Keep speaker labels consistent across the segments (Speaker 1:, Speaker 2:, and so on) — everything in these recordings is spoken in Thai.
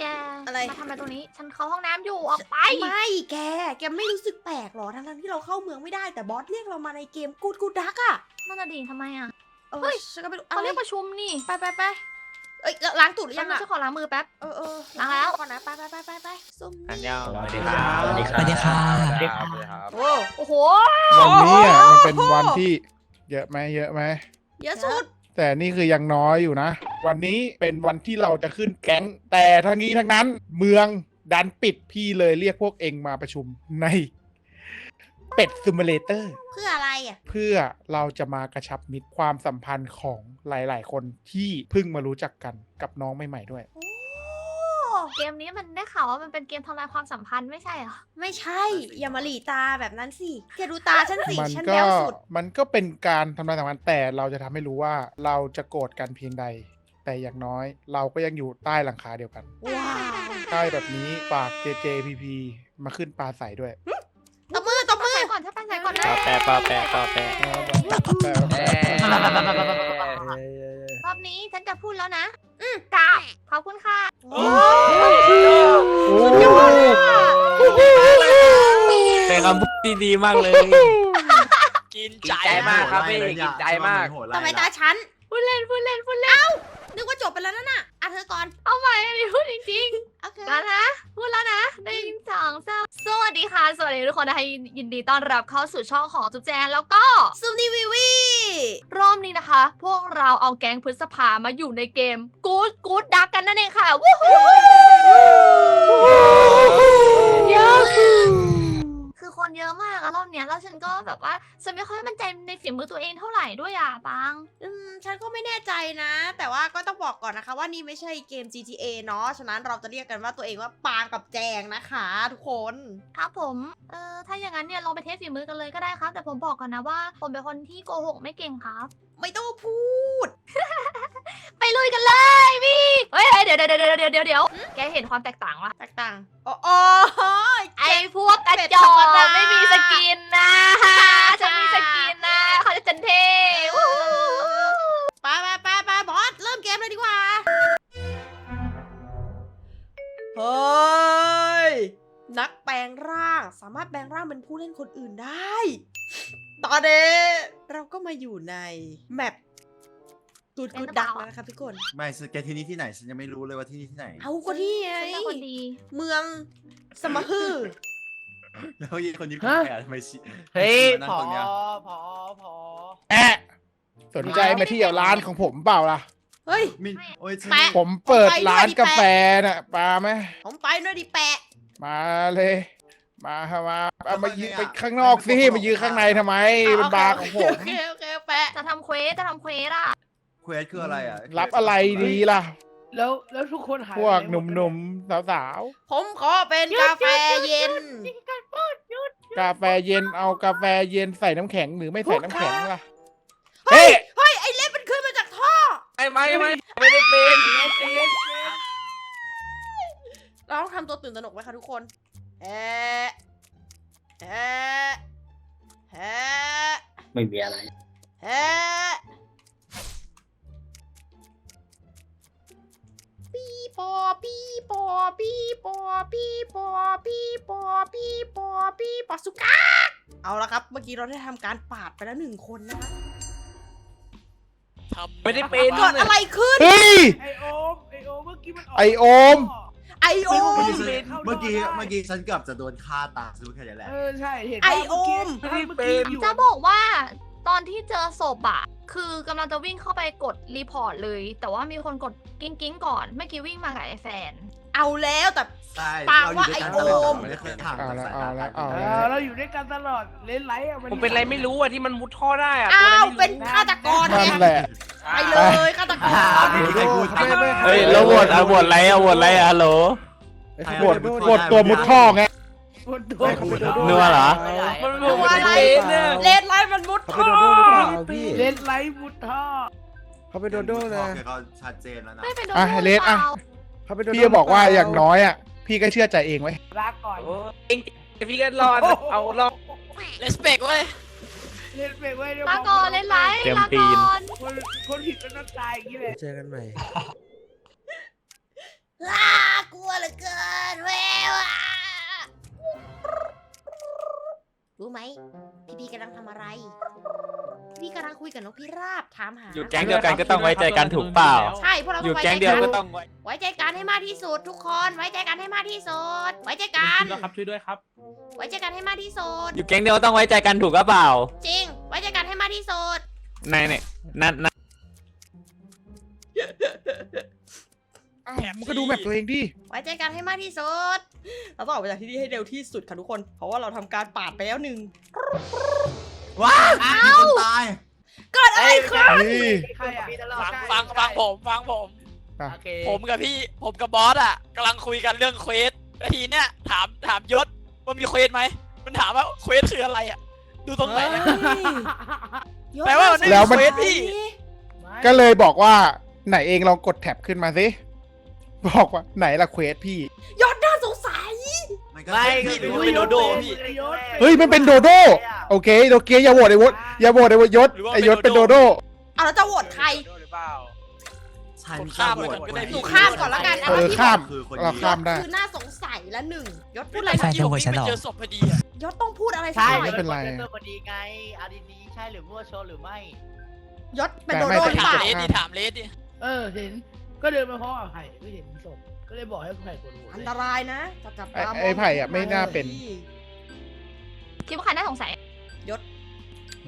Speaker 1: แก
Speaker 2: อะไร
Speaker 1: มาทำอะไรตรงนี้ ฉันเข้าห้องน้ำอยู่ออกไป
Speaker 2: ไม่แก แกไม่รู้สึกแปลกหรอ ทั้งๆที่เราเข้าเมืองไม่ได้แต่บอสเรียกเรามาในเกมกูดกูดักอะ
Speaker 1: นั่นน่ะดีทำไมอะ
Speaker 2: เออ
Speaker 1: เฮ้ย
Speaker 2: ฉันก็ไม่รู้
Speaker 1: เขา
Speaker 2: อะไร
Speaker 1: เรียกประชุมนี่
Speaker 2: ไปไปไปเอ้ยล้างตูดหรือ
Speaker 1: ฉั
Speaker 2: ยั
Speaker 1: น
Speaker 2: งอะ
Speaker 1: จะขอล้างมือแป๊บ
Speaker 2: เออเออ
Speaker 1: ล้างแล้ว
Speaker 2: ก่อนนะไปไปไปไปไปซุ่ม
Speaker 3: อัน
Speaker 2: นี่
Speaker 3: ยอง
Speaker 4: สวัสดีครับ
Speaker 3: สวัสดีครับ
Speaker 4: สวัสดีครับ
Speaker 3: สวัสดีครับ
Speaker 2: โอ้
Speaker 1: โอ้โห
Speaker 5: วันนี้อะมันเป็นวันที่เยอะไหมเยอะไหม
Speaker 2: เยอะสุด
Speaker 5: แต่นี่คือยังน้อยอยู่นะ วันนี้เป็นวันที่เราจะขึ้นแก๊ง แต่ทั้งนี้ทั้งนั้น เมืองดันปิดพี่เลยเรียกพวกเองมาประชุมในเป็ดซิมูเลเตอร์
Speaker 2: เพื่ออะไรอะ
Speaker 5: เพื่อเราจะมากระชับมิตรความสัมพันธ์ของหลาย ๆ คนที่เพิ่งมารู้จักกันกับน้องใหม่ ๆ ด้วย
Speaker 2: โอ้
Speaker 1: เกมนี้มันได้ข่าวว่ามันเป็นเกมทำลายความสัมพันธ์ไม่ใช่เหรอ
Speaker 2: ไม่ใช่ อย่ามาหลีตาแบบนั้นสิแกดูตาฉันสิ
Speaker 5: มัน
Speaker 2: ฉัน
Speaker 5: ก็
Speaker 2: แบ๊วสุด
Speaker 5: มันก็เป็นการทำลายสัมพันธ์แต่เราจะทำให้รู้ว่าเราจะโกรธกันเพียงใด แต่อย่างน้อยเราก็ยังอยู่ใต้หลังคาเดียวกัน
Speaker 2: ว้าว
Speaker 5: ใต้แบบนี้ฝาก JJPP มาขึ้นปลาใสด้วย
Speaker 2: ตบมือตบมือ
Speaker 1: ใส่ก่อนถ้าไปใส่ก่อนนะ
Speaker 3: ปอแปะปอแปะปอแปะ
Speaker 1: รอบนี้ฉันจะพูดแล้วนะ อืมกราบขอบคุณค่ะ
Speaker 2: โอ้
Speaker 3: เป็นคำพูดที่ดีมากเลย กินใจมากครับพี่กินใจมาก
Speaker 2: ทำไมตาฉัน
Speaker 1: พูดเล่นพูดเล่นพูดเล่น
Speaker 2: นึกว่าจบไปแล้วนั่นน่ะ อะเธอก่อน
Speaker 1: เอาใหม่อันนี้พูดจริง
Speaker 2: โอเค
Speaker 1: ๆแล้วนะ พูดแล้วนะหนึ่งสองสามสวัสดีค่ะ สวัสดีทุกคนนะคะยินดีต้อนรับเข้าสู่ช่องของจุ๊บแจนแล้วก็
Speaker 2: ซูมนีวีวี
Speaker 1: รอบนี้นะคะ พวกเราเอาแก๊งพฤษภามาอยู่ในเกม Good Good Duck กันนั่นเองค่ะ วู้ฮู้เยอะคือค นเยอะมากอะรอบเนี้ยแล้วฉันก็แบบว่าฉันไม่ค่อยมั่นใจในฝีมือตัวเองเท่าไหร่ด้วยอะปัง
Speaker 2: อืมฉันก็ไม่แน่ใจนะ แต่ว่าก็ต้องบอกก่อนนะคะว่านี่ไม่ใช่เกม GTA เนาะ ฉะนั้นเราจะเรียกกันว่าตัวเองว่าปางกับแจงนะคะทุกคน
Speaker 1: ครับผมเออถ้าอย่างนั้นเนี่ยลองไปเทสฝีมือกันเลยก็ได้ครับ แต่ผมบอกก่อนนะว่า ผมเป็นคนที่โกหกไม่เก่งครับ
Speaker 2: ไม่ต้องพูด
Speaker 1: ไปลุยกันเลยพี่เฮ้ยเฮ้ยเดี๋ยวเดี๋ยวเดี๋ยวเดี๋ยวเดี๋ยวเดี๋ยวแกเห็นความแตกต่างวะ
Speaker 2: แตกต่างอ๋ออ๋อ
Speaker 1: ไอ้พวกกระ
Speaker 2: เป็ด
Speaker 1: จ
Speaker 2: ธร
Speaker 1: อ
Speaker 2: รมดา
Speaker 1: กไม่มีสกินนะฉันมีสกินนะเขาจะจันเทวู้
Speaker 2: ไปไปไปไปบอสเริ่มเกมเลยดีกว่าเฮ้ยนักแปลงร่างสามารถแปลงร่างเป็นผู้เล่นคนอื่นได้ ตอนนี้เราก็มาอยู่ในแมป กูดกูดดักแล้วนะครับทุกคน
Speaker 4: ไม่ฉันแกที่นี่ที่ไหนฉันยังไม่รู้เลยว่าที่นี่ที่ไหน
Speaker 2: เอาก็ที่ไง
Speaker 1: ฉันเป็นคนดี
Speaker 2: เมืองสมฮือ
Speaker 4: แล้วยีคนนี้เป็นใครอะทำไมชิ
Speaker 3: เฮ้ย
Speaker 4: มานั่ง
Speaker 3: พอ
Speaker 4: ตรงเนี้ย
Speaker 3: พอพอ
Speaker 5: แอะสนใจมาเที่ยวร้านของผมเปล่าล่ะ
Speaker 2: เฮ้ย
Speaker 4: มินโอ้ยฉัน
Speaker 2: แปะ
Speaker 5: ผมเปิดร้านกาแฟน่ะปาไหม
Speaker 2: ผมไปด้วยดิแปะ
Speaker 5: มาเลย มามาเอามายืนไปข้างนอกสิมายืนข้างในทำไมเป็นบาร์ของผม
Speaker 2: โอเคโอเคแปะ
Speaker 1: จะทำเควสจะทำเควสอะ
Speaker 4: เควสคืออะไรอะ
Speaker 5: รับอะไรดีล่ะ
Speaker 6: แล้วแล้วทุกคนหาย
Speaker 5: พวก
Speaker 6: ไป
Speaker 5: ห
Speaker 6: ไมด
Speaker 5: นุ่มๆสาว
Speaker 2: ผมขอเป็นกาแฟเย็น
Speaker 5: ๆกาแฟเย็นเอากาแฟเย็นใส่น้ำแข็งหรือไม่ใส่น้ำแข็งล่ะ เฮ้ย
Speaker 2: เฮ้ย ไอ้เล็บมันขึ้นมาจากท่อ
Speaker 3: ไม่ไม่ไม่ไม่ได้เป็น
Speaker 2: เราต้องทำตัวตื่นตระหนกไว้ค่ะทุกคนแอะแอะแอะ
Speaker 7: ไม่มีอะไร
Speaker 2: แอะ ปีปอปีปอปีปอปีปอปีปอปีปอสุกาเอาละครับ เมื่อกี้เราได้ทำการปาดไปแล้วหนึ่งคนนะคะ
Speaker 3: ไม่ได้เป็น
Speaker 2: เกิดอะไรขึ้น
Speaker 5: เฮ้ย
Speaker 6: ไอโอมไอโอมเมื่อกี้มันก
Speaker 5: ไอโอม
Speaker 2: ไอโอ
Speaker 4: เมื่อ
Speaker 2: ม
Speaker 4: กี้ฉันเมื่อกี้เมื่อกี้ฉันเกือบจะโดนฆ่าตายซื้อแค่นี้แหละ
Speaker 6: เออใช่เห็น
Speaker 2: ไอ
Speaker 6: ว่า
Speaker 2: โอม
Speaker 6: เมื่อกี้เมื่อกี้อยู่
Speaker 1: จะบอกว่า ตอนที่เจอศพอะคือกำลังจะวิ่งเข้าไปกดรีพอร์ตเลย แต่ว่ามีคนกดกิ้งกิ้งก่อน เมื่อกี้วิ่งมากับไอ้แฟน
Speaker 2: เอาแล้วแต่
Speaker 4: ใช่
Speaker 2: ปาก
Speaker 4: เราอยู่ด้วยกัน
Speaker 2: ว่าไอ้
Speaker 4: ตล
Speaker 2: โอ
Speaker 4: อด
Speaker 2: ม
Speaker 4: ไม่ได้เคยห่างจากสายตา
Speaker 5: เอาละ
Speaker 4: กัน
Speaker 5: เอา
Speaker 6: เอ
Speaker 5: ละ
Speaker 6: อเราอยู่ด้วยกันตลอดเล่นไลท์อะมัน
Speaker 3: ผมเป็นอะไรไม่รู้อะที่มันมุดท่อได้อะ
Speaker 2: อ้า
Speaker 3: ตัว
Speaker 2: ว
Speaker 3: นั้น
Speaker 2: เป็นฆาตกรไง
Speaker 5: นั่นแหละ
Speaker 2: ไปเลยฆาตกร
Speaker 4: อ่าไม่มีใครพูด
Speaker 5: ไม่ไม่
Speaker 3: เฮ้ยแล้วโหวตเอาโหวตอะไรเอาโหวตอะไรอะฮัลโหล
Speaker 5: บทบทตัวมุดท่อไง
Speaker 6: บนตัว
Speaker 3: นัวเหรอ
Speaker 6: มัน
Speaker 3: มันบอกว่าไม่เป็นเนี่ย
Speaker 2: เลดไลท์มันมุด
Speaker 5: เขา
Speaker 2: ท่
Speaker 5: ไป
Speaker 2: อ
Speaker 5: โดโดหรือเปล่าพี่
Speaker 6: เล่นไลท์มุดท่อ
Speaker 5: เขาไปโดโดนะ
Speaker 4: โอเคเขาชัดเจนแล้วนะ
Speaker 1: ไม่เป็นโดน
Speaker 5: อะ
Speaker 1: ห
Speaker 5: เลสอะ
Speaker 1: ปา
Speaker 5: เขาไปโดโดพี่บอกว่าอย่างน้อยอะ พี่ก็เชื่อใจเองไว้
Speaker 6: รักก่อน
Speaker 3: โอ้เองพี่ก็รอดเอารอด respect เว้ย
Speaker 6: เล่นไปไว้เดี๋ยว
Speaker 1: ลาก่อนเล่นไร
Speaker 3: เตรียม
Speaker 1: ลา
Speaker 3: ตี
Speaker 1: ก่
Speaker 3: น
Speaker 1: อน
Speaker 6: คนคนผิดก็ต้องตายอย่างนี้แหละ
Speaker 5: เจอกันใหม่
Speaker 2: ลากลัว พี่กำลังคุยกับนกพิราบถามหา
Speaker 3: อยู่แก๊งเดียวกันก็ต้องไว้ใจกันถูกเปล่า
Speaker 2: ใช่พวกเรา
Speaker 3: อ
Speaker 2: ต้
Speaker 3: ยู่
Speaker 2: องไว้
Speaker 3: แก๊
Speaker 2: ใจ
Speaker 3: งเดียว
Speaker 2: กั
Speaker 3: ก็
Speaker 2: น
Speaker 3: ต้องไว้
Speaker 2: ไว้ใจกันให้มากที่สุด ทุกคน ไว้ใจกันให้มากที่สุด ไว้ใจกัน
Speaker 7: ช่วยด้วยครับช่วยด้วยครับ
Speaker 2: ไว้ใจกันให้มากที่สุด
Speaker 3: อยู่แก๊งเดียวต้องไว้ใจกันถูกหรือเปล่า
Speaker 2: จริง ไว้ใจกันให้มากที่สุด
Speaker 3: ในเนี่ยนั่นนั่น
Speaker 5: อ้าวมันก็ดูแบบตัวเองดิ
Speaker 2: ไว้ใจกันให้มากที่สุดเราต้องออกไปจากที่นี่ให้เร็วที่สุดค่ะทุกคน เพราะว่าเราทำการปาดไปแล้วหนึ่ง
Speaker 4: ว้ามีคนตาย
Speaker 2: เกิดอะไรขึ้น
Speaker 5: นี่
Speaker 6: ใครอะ
Speaker 3: ฟังฟังฟังผมฟังผม
Speaker 5: อะ
Speaker 6: โอเค
Speaker 3: ผมกับพี่ผมกับบอสอะกำลังคุยกันเรื่องเควสแล้วทีเนี้ยถามถามยศว่ามีเควสไหมมันถามว่าเควสคืออะไรอะ ดูตรงไหนอะแปลว่ามันไม่
Speaker 5: แล้วมัน
Speaker 3: เควสพี่
Speaker 5: ก็เลยบอกว่าไหนเองลองกดแท็บขึ้นมาสิ บอกว่าไหนละเควสพี่
Speaker 2: ยอดน่าสงสัย
Speaker 4: มันก็
Speaker 3: ไม่พี่ดูเป็นโดโดพี่
Speaker 5: เฮ้ยมันเป็นโดโด โอเคโอเคอย่าโหวตไอ้วดอย่าโหวตไอ้วดยศ
Speaker 3: หรือว่า
Speaker 5: ไอ้ยศ
Speaker 3: เป็
Speaker 5: เป็น
Speaker 3: น
Speaker 5: โด
Speaker 3: โด
Speaker 5: โด
Speaker 3: โด
Speaker 2: เอาแล้วจะโหวตใคร
Speaker 3: หรือเปล่า
Speaker 4: ฉัน
Speaker 3: ผมข้ามไปก่อนก็ได้
Speaker 2: หนูข้ามก่อนแล้วกัน
Speaker 5: เออข้าม
Speaker 4: คือคน
Speaker 5: เรา
Speaker 4: นี้
Speaker 5: ข้ามได้
Speaker 2: คือน่าสงสัยละหนึ่งยศพูดอะไร
Speaker 3: แฟนจะโวยฉันหรอเจอศพพอดีอะ
Speaker 2: ยศต้องพูดอะไรสัก
Speaker 6: ใช่
Speaker 2: หน่อย
Speaker 5: ไม่เป็นไร
Speaker 8: ตัวพอดีไงเอาดีๆใช่หรือมั่วโชว์หรือไม่
Speaker 2: ยศเป็น
Speaker 5: แต่
Speaker 2: โด
Speaker 5: ไม่
Speaker 2: โดห
Speaker 5: แต่
Speaker 2: รือเปล่า
Speaker 3: ถามเลสดิถามเลสดิ
Speaker 6: เออเห็น ก็เดินมาพร้อมกับไผ่ก็เห็นศพก็เลยบอกให้ไผ่กดโหวต
Speaker 2: อันตรายนะจับจับตาม
Speaker 5: ไอ้ไอ้ไผ่อะไม่น่าเป็น
Speaker 1: คิดว่าใครน่าสงสัย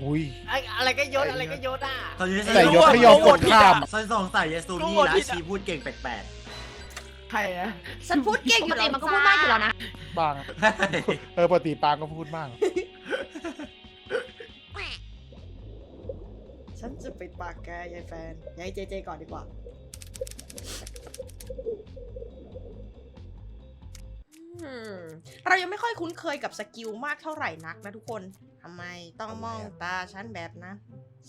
Speaker 5: อุ้ย
Speaker 8: ไอ้อะไรก็ยศอะไรก็ยศอะ
Speaker 4: ตอนนี้
Speaker 5: แต่ยศไม่ยอมกดข้าม
Speaker 4: ฉันสงสัยเยซูนี่นะชีพูดเก่งแปลก
Speaker 6: ไผ่นะ
Speaker 2: ฉันพูดเก่ง
Speaker 1: ป
Speaker 2: อกยู่
Speaker 1: ติ
Speaker 2: แล้ว
Speaker 1: มันก็พูดมากอยู่แล้วนะ
Speaker 5: บ้าง
Speaker 4: ๆ
Speaker 5: เออปกติปางก็พูดบ้าง
Speaker 2: ฉันจะปิดปากแกยายแฟนยายเจเจก่อนดีกว่าอืม เรายังไม่ค่อยคุ้นเคยกับสกิลมากเท่าไหร่นักนะทุกคนทำไมต้องมองตาฉันแบบนั้น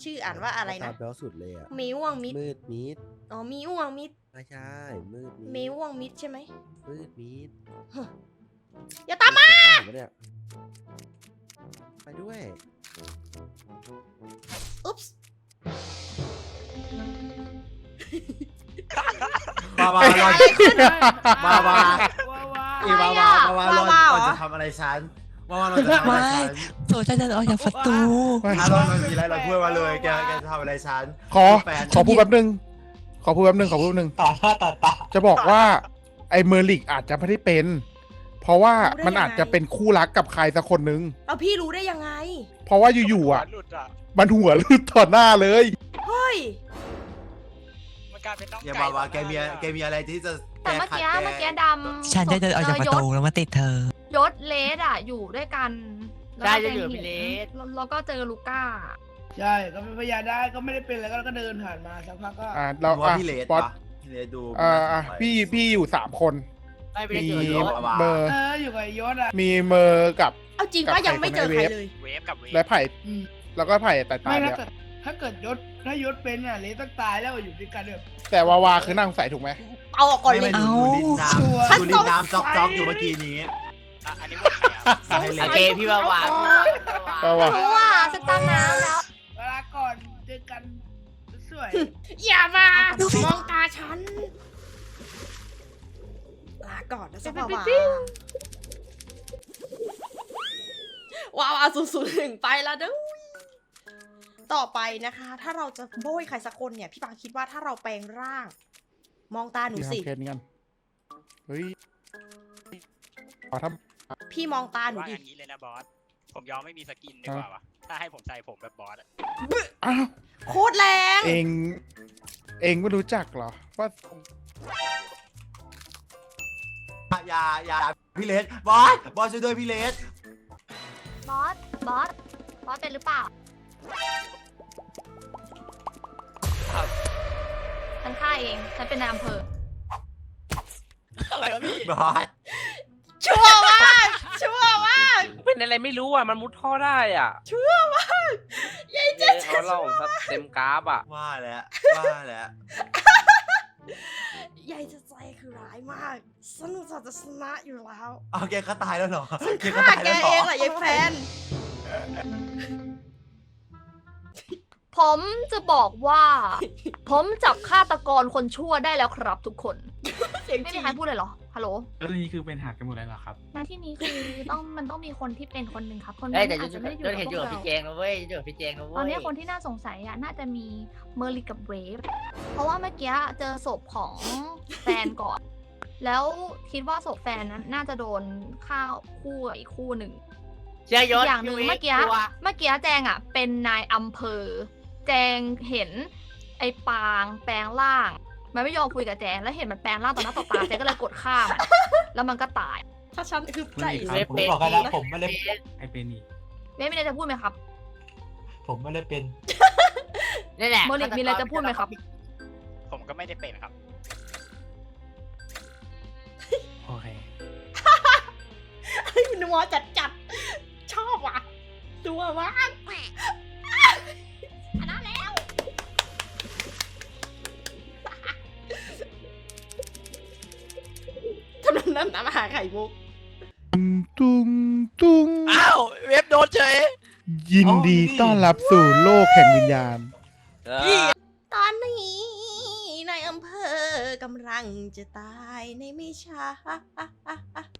Speaker 2: ชื่ออ่านว่าอะไรนะ
Speaker 9: ตาแบ๊วสุดเลยอะ
Speaker 2: มิววังมิด
Speaker 9: มืดมิด
Speaker 2: อ๋อมิววังมิด
Speaker 9: ไม่ใช่มืดมิด
Speaker 2: มิววังมิดใช่ไหม
Speaker 9: มืดมิด
Speaker 2: อย่าตามมา
Speaker 9: จะฆ่ผมปะเนี่ยไปด้วย
Speaker 2: อุ๊ปส์
Speaker 4: บาวา
Speaker 2: เกิด
Speaker 4: ลอ
Speaker 2: อะไรขึ้น
Speaker 4: บาวา
Speaker 6: ว้าวว้า
Speaker 4: เอ้ยวาวาบาวาลอน
Speaker 2: วาวาเหรอ
Speaker 4: มันจะทำอะไรฉันวาวาลอนจะทำอะไรฉัน
Speaker 3: โซจะจะออกจากประตู
Speaker 4: อารอนมันมีอะไรเราพูดมาเลยแกแกจะทำอะไรฉัน
Speaker 5: ขอ
Speaker 4: แฟน
Speaker 5: ขอพูดแป๊บนึง ขอพูดแป๊บนึงขอพูดแป๊บนึง
Speaker 3: ต่อท่าต่อตา
Speaker 5: จะบอกว่าไอ้เมอร์ลิกอาจจะไม่ได้เป็น เพราะว่ามันอาจจะเป็นคู่รักกับใครสักคนนึง
Speaker 2: เอาพี่รู้ได้ยังไง
Speaker 5: เพราะว่าอยู่ๆอะ
Speaker 3: หลุดอะ
Speaker 5: มันหัวลุดต่อหน้าเลย
Speaker 2: เฮ้ย
Speaker 3: มัน กลายเป็นน้อง
Speaker 4: อย่า
Speaker 3: ไก่
Speaker 4: บาวาแกมีแกมีอะไรที่จะ
Speaker 1: แต่เมื่อ
Speaker 4: ขัด
Speaker 1: กี้
Speaker 4: แเมื่
Speaker 1: อกี้ดำ
Speaker 3: ฉันจะเดินออกจากประตูแล้วมาติดเธอ
Speaker 1: ยศเลสอะ อยู่ด้วยกันแล้ว
Speaker 8: ได้
Speaker 1: ก็
Speaker 8: จะอยู่กับพี่เลส
Speaker 1: แล้วแล้วก็เจอลูก้า
Speaker 6: ใช่ก็เป็นพยานได้ก็ไม่ได้เป็นอะไรก็ก็เดินผ่านมาสักพักก็
Speaker 5: อ่า
Speaker 4: เรา
Speaker 5: เรา
Speaker 4: ว่า
Speaker 5: อะ
Speaker 4: พี่เลส
Speaker 5: บอส
Speaker 4: ปะพี่เลสดู
Speaker 5: อ่าอะพี่พี่อยู่สามคน
Speaker 8: ไม่ไป
Speaker 5: มี
Speaker 8: เจอยศ
Speaker 5: เมอร์
Speaker 6: เอออยู่กับไอ้ยศอะ
Speaker 5: มีเมอร์กับ
Speaker 2: เอาจริง
Speaker 5: กับ
Speaker 2: ว่า
Speaker 5: ใคร
Speaker 2: ยังไม่เจอ
Speaker 5: คน
Speaker 2: ใคร
Speaker 5: ในเว็บ
Speaker 2: เลย
Speaker 3: เวฟกับเวฟ
Speaker 5: และไผ่
Speaker 6: อืม
Speaker 5: แล้วก็ไผ่แต่ตา
Speaker 6: ไม่
Speaker 5: ย
Speaker 6: ถ้า
Speaker 5: แล้ว
Speaker 6: เกิดถ้าเกิดยศ ถ้ายศเป็นอะเลสต้องตายแล้วอยู่ด้วยกันแบบ
Speaker 5: แต่วาวาคือน่าสงสัยถูกไหม
Speaker 2: เอาออกก่อนเล
Speaker 4: ไม่
Speaker 2: ย
Speaker 4: ไม่ดูดูลิ้นน้
Speaker 6: ฉันำ
Speaker 4: ดูลิ้นน้ำจ๊อกจ๊อกอยู่เมื่อกี้นี้
Speaker 3: อะอันนี้ว่าใครอะ
Speaker 4: ให้เล
Speaker 8: โอยเคพี่วาวา
Speaker 5: วาวา
Speaker 1: รู้ว่าฉันตั้งน้ำแล้ว
Speaker 6: เวลาก่อนเจอกันสวย
Speaker 2: อย่ามามองตาฉัน ลาก่อนนะสภาวาว้าวศูนย์ศูนย์หนึ่งไปแล้วด้วย ต่อไปนะคะ ถ้าเราจะโบยใครสักคนเนี่ยพี่ปางคิดว่าถ้าเราแปลงร่าง มองตาหนู
Speaker 5: พี่
Speaker 2: สิ
Speaker 5: ทำเพนกันเฮ้ยขอท
Speaker 2: พี่มองตาหนู
Speaker 3: ว่า
Speaker 2: ดิ
Speaker 3: อันนี้เลยนะบอส ผมยอมไม่มีสกินดีกว่าวะถ้าให้ผมใส่ผมแบบบอสอะำ
Speaker 5: อ้าว
Speaker 2: โคตรแรง
Speaker 5: เอง เองไม่รู้จักเหรอ ว่า
Speaker 4: อย่าอย่าพี่เลสบอสบอสช่วยด้วยพี่เลส
Speaker 1: บอส บอส บอสเป็นหรือเปล่า ฉันฆ่าเอง ฉันเป็นนายอำเภอ
Speaker 3: อะไรวะพี่
Speaker 4: บอส
Speaker 2: ชั่วมาก ชั่วมาก
Speaker 7: เป็นอะไรไม่รู้อะ มันมุดท่อได้อะ
Speaker 2: ชั่วมากยายเจ๊
Speaker 7: เขาเล่าซะเต็มกราฟอะ
Speaker 4: ว่าแล้วว่าแล้ว
Speaker 2: ยายจะใจคือร้ายมากสนุกจะจะชนะอยู่แล้ว
Speaker 4: เอาแกก็ตายแล้วเหรอแกก็
Speaker 2: ฆ่า
Speaker 4: ตาย
Speaker 2: แก
Speaker 4: แล้วเหร
Speaker 2: เอ
Speaker 4: อง
Speaker 2: แหละยายแฟน
Speaker 1: ผมจะบอกว่า ผมจับฆาตกรคนชั่วได้แล้วครับ ทุกคน
Speaker 2: เสียง
Speaker 1: ไม่
Speaker 2: จริ
Speaker 1: มี
Speaker 2: ง
Speaker 1: ใครพูดเลยเหรอใครฮัลโหล
Speaker 10: แล้วนี่คือเป็นหักกันหมดเลยเหรอครับ
Speaker 1: หน้าที่นี้คือต้องมันต้องมีคนที่เป็นคนหนึ่งครับ คน
Speaker 8: เอ้ย
Speaker 1: นี้
Speaker 8: แต่
Speaker 1: อาจ
Speaker 8: ย
Speaker 1: จะ
Speaker 8: ศ
Speaker 1: ไม่ได้อย
Speaker 8: ศเห็นอยู่
Speaker 1: ยู่
Speaker 8: กั
Speaker 1: กั
Speaker 8: บบ
Speaker 1: พว
Speaker 8: พี่
Speaker 1: ก
Speaker 8: แจ
Speaker 1: เรา
Speaker 8: งนะเว้ยอยู่กับพี่แจงนะเว้ย
Speaker 1: ตอนนี้คนที่น่าสงสัยอะน่าจะมีเมอร์ลิกกับเวฟ เพราะว่าเมื่อกี้เจอศพของแฟนก่อน แล้วคิดว่าศพแฟนนั้นน่าจะโดนฆ่าคู่กับอีกคู่หนึ่ง
Speaker 8: เชื่อย
Speaker 1: อี
Speaker 8: ศ
Speaker 1: กอย่างหนึ่ง
Speaker 8: พี่
Speaker 1: เมื่อกี้
Speaker 8: กลัว
Speaker 1: เมื่อกี้แจงอะ เป็นนายอำเภอ แจงเห็นไอ้ปางแปลงร่าง มันไม่ยอมคุยกับแจงแล้วเห็นมันแปลงร่างต่อหน้าต่อตาแจงก็เลยกดข้าม แล้วมันก็ตาย
Speaker 2: ถ้าฉันคือใจ
Speaker 10: ไม่
Speaker 4: ผมบอกกันแล้วผมไม่ได้
Speaker 10: ไอเป็นนี่
Speaker 1: เวฟมีอะไรจะพูดไหมครับ
Speaker 4: ผมไม่ได้เป็น
Speaker 8: นี่แหละ
Speaker 1: โมลิกมีอะไรจะพูดไหมครับ
Speaker 3: ผมก็ไม่ได้เป็นครับ
Speaker 10: โอเค
Speaker 2: เฮ้ยนัวจัดจัดๆชอบว่ะตัวมาก ทำนั้นน้ำน้ำหาไข่มุก
Speaker 5: ตุ้งตุ้ง
Speaker 3: อ้าว เว็บโดนเฉย
Speaker 5: ยินดีต้อนรับสู่โลกแห่งวิญญาณ
Speaker 2: ตอนนี้นายอำเภอกำลังจะตายในไม่ช้า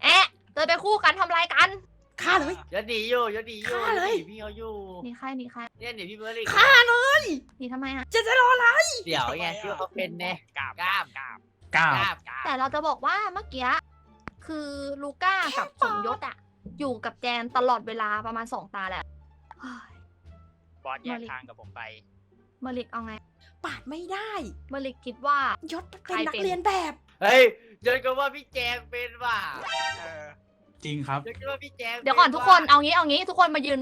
Speaker 1: แอะเดินไปคู่กันทำอะไรกัน
Speaker 2: ฆ่าเลย
Speaker 8: ยศดีอยู่ยศดีอยู่
Speaker 2: ฆ่าเลย
Speaker 8: ศดีพี่เขาอยู่
Speaker 1: หนี่ใครหนี่ใคร
Speaker 8: เนี่ยเดี๋ยวพี่เบิร์ดอีก
Speaker 2: ฆ่าเลย
Speaker 1: หนี่ทำไมอะ
Speaker 2: จะจะรออะไร
Speaker 8: เดี๋ยวไงที่ว่าเขาเป็นแน่
Speaker 3: กราบ
Speaker 8: กล้าม
Speaker 3: กราบ
Speaker 10: ก้าว
Speaker 8: กล้ามกล้าม
Speaker 1: แต่เราจะบอกว่าเมื่อกี้ คือลูก้ากับสมยศอะอยู่กับแจนตลอดเวลาประมาณสองตาแหละเฮ้ย
Speaker 3: บอสแยกทางกับผมไป
Speaker 1: เมอริกเอาไง
Speaker 2: ปาดไม่ได้
Speaker 1: เมอริกคิดว่า
Speaker 2: ยศ
Speaker 1: ใคร
Speaker 2: เป็นนั
Speaker 1: เป็
Speaker 2: ก
Speaker 1: น
Speaker 2: เรียนแบบ
Speaker 8: เฮ้ยยศก็ว่าพี่แจงเป็นว่ะ
Speaker 3: เออ
Speaker 10: จริงครับ
Speaker 8: ยศก็ว่าพี่แจง
Speaker 1: เดี๋ยวก่อนทุกคนเอางี้เอางี้ ทุกคนมายืน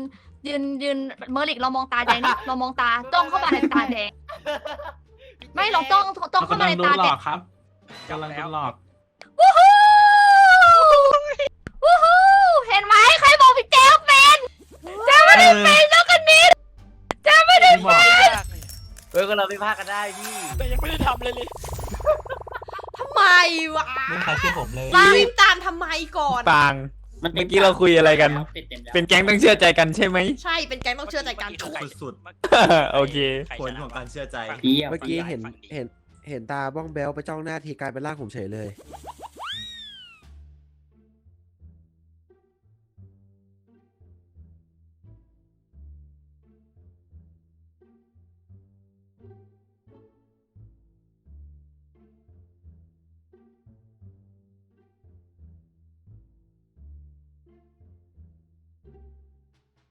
Speaker 1: ยืนยืนเมอริกเรามองตาแดงนี่ เรามองตาจ้องเข้ามาในตาแดง ไม่เราจ้องจ้องเข้ามาใน
Speaker 10: โด
Speaker 1: ตาน
Speaker 10: หล
Speaker 1: แด
Speaker 10: องกครับกำลังโดนหลอก
Speaker 1: วู้ฮู้
Speaker 8: เฮ้ยก็เราไม่พลาดกันได้พี่
Speaker 3: แต่ยังไม่ได้ทำเลยเลย
Speaker 2: ทำไมวะ
Speaker 4: ไม่มีใครเชื่อผมเลย
Speaker 2: รีบตามทำไมก่อน
Speaker 11: ปางเมื่อกี้เราคุยอะไรกัน เป็นแก๊งต้องเชื่อใจกันใช่ไหม
Speaker 2: ใช่เป็นแก๊งต้องเชื่อใจกัน
Speaker 4: สุด
Speaker 11: โอเค
Speaker 4: ๆผลของการเชื่อใจ
Speaker 9: เมื่อกี้เห็นเห็นเห็นตาบ้องแบลไปจ้องหน้าทีกลายเป็นร่างผมเฉยเลย